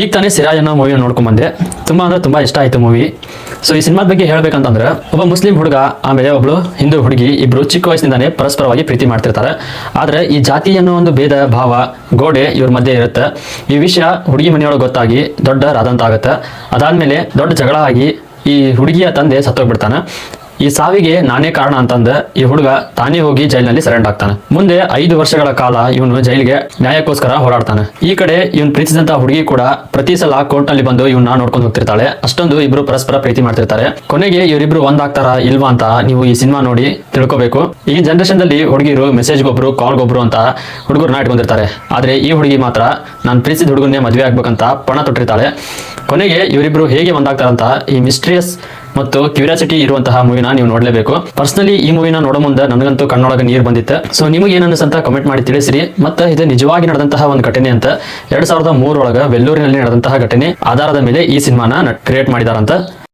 ಈಗ ತಾನೇ ಸಿರಾಜ್ ಅನ್ನೋ ಮೂವಿ ನೋಡ್ಕೊಂಡ್ ಬಂದೆ. ತುಂಬಾ ಅಂದ್ರೆ ತುಂಬಾ ಇಷ್ಟ ಆಯ್ತು ಮೂವಿ ಸೊ ಈ ಸಿನಿಮಾದ ಬಗ್ಗೆ ಹೇಳ್ಬೇಕಂತಂದ್ರೆ, ಒಬ್ಬ ಮುಸ್ಲಿಂ ಹುಡುಗ, ಆಮೇಲೆ ಒಬ್ಳು ಹಿಂದೂ ಹುಡುಗಿ, ಇಬ್ರು ಚಿಕ್ಕ ವಯಸ್ಸಿನಿಂದಾನೇ ಪರಸ್ಪರವಾಗಿ ಪ್ರೀತಿ ಮಾಡ್ತಿರ್ತಾರೆ. ಆದ್ರೆ ಈ ಜಾತಿ ಅನ್ನೋ ಒಂದು ಭೇದ, ಭಾವ, ಗೋಡೆ ಇವ್ರ ಮಧ್ಯೆ ಇರುತ್ತೆ. ಈ ವಿಷಯ ಹುಡುಗಿ ಮನೆಯೊಳಗೆ ಗೊತ್ತಾಗಿ ದೊಡ್ಡ ರಾದಂತ ಆಗುತ್ತೆ ಅದಾದ್ಮೇಲೆ ದೊಡ್ಡ ಜಗಳ ಆಗಿ ಈ ಹುಡುಗಿಯ ತಂದೆ ಸತ್ತೋಗ್ಬಿಡ್ತಾನೆ. ಈ ಸಾವಿಗೆ ನಾನೇ ಕಾರಣ ಅಂತಂದ ಈ ಹುಡುಗ ತಾನೇ ಹೋಗಿ ಜೈಲಿನಲ್ಲಿ ಸರೆಂಡ್ ಆಗ್ತಾನೆ. ಮುಂದೆ ಐದು ವರ್ಷಗಳ ಕಾಲ ಇವನು ಜೈಲಿಗೆ ನ್ಯಾಯಕ್ಕೋಸ್ಕರ ಹೋರಾಡ್ತಾನೆ. ಈ ಕಡೆ ಇವನ್ ಪ್ರೀತಿಸಿದಂತ ಹುಡುಗಿ ಕೂಡ ಪ್ರತಿ ಸಲ ಕೋರ್ಟ್ನಲ್ಲಿ ಬಂದು ಇವನ್ನ ನೋಡ್ಕೊಂಡು ಹೋಗ್ತಿರ್ತಾಳೆ. ಅಷ್ಟೊಂದು ಇಬ್ರು ಪರಸ್ಪರ ಪ್ರೀತಿ ಮಾಡ್ತಿರ್ತಾರೆ. ಕೊನೆಗೆ ಇವರಿಬ್ರು ಒಂದಾಗ್ತಾರ ಇಲ್ವಾ ಅಂತ ನೀವು ಈ ಸಿನಿಮಾ ನೋಡಿ ತಿಳ್ಕೊಬೇಕು. ಈ ಜನರೇಷನ್ ದಲ್ಲಿ ಹುಡುಗಿರು ಮೆಸೇಜ್ ಗೊಬ್ರು ಕಾಲ್ ಗೊಬ್ರು ಅಂತ ಹುಡುಗರನ್ನ ಇಟ್ಕೊಂಡಿರ್ತಾರೆ. ಆದ್ರೆ ಈ ಹುಡುಗಿ ಮಾತ್ರ ನಾನು ಪ್ರೀತಿಸಿದ ಹುಡುಗನ್ನೇ ಮದುವೆ ಆಗ್ಬೇಕಂತ ಪಣ ತೊಟ್ಟಿರ್ತಾಳೆ ಕೊನೆಗೆ ಇವರಿಬ್ರು ಹೇಗೆ ಒಂದಾಗ್ತಾರಂತ ಈ ಮಿಸ್ಟ್ರಿಯಸ್ ಮತ್ತು ಕ್ಯೂರಿಯಾಸಿಟಿ ಇರುವಂತಹ ಮೂವಿನ ನೀವು ನೋಡಲೇಬೇಕು. ಪರ್ಸನಲಿ ಈ ಮೂವಿನ ನೋಡೋ ಮುಂದೆ ನನಗಂತೂ ಕಣ್ಣೊಳಗೆ ನೀರು ಬಂದಿತ್ತು. ಸೊ ನಿಮಗೆ ಏನ ಅಂತ ಕಮೆಂಟ್ ಮಾಡಿ ತಿಳಿಸಿರಿ. ಮತ್ತೆ ಇದು ನಿಜವಾಗಿ ನಡೆದಂತಹ ಒಂದು ಘಟನೆ ಅಂತ. ಎರಡ್ ಸಾವಿರದ ಮೂರೊಳಗ ವೆಲ್ಲೂರಿನಲ್ಲಿ ನಡೆದಂತಹ ಘಟನೆ. ಆಧಾರದ ಮೇಲೆ ಈ ಸಿನಿಮಾನ ಕ್ರಿಯೇಟ್ ಮಾಡಿದಾರಂತ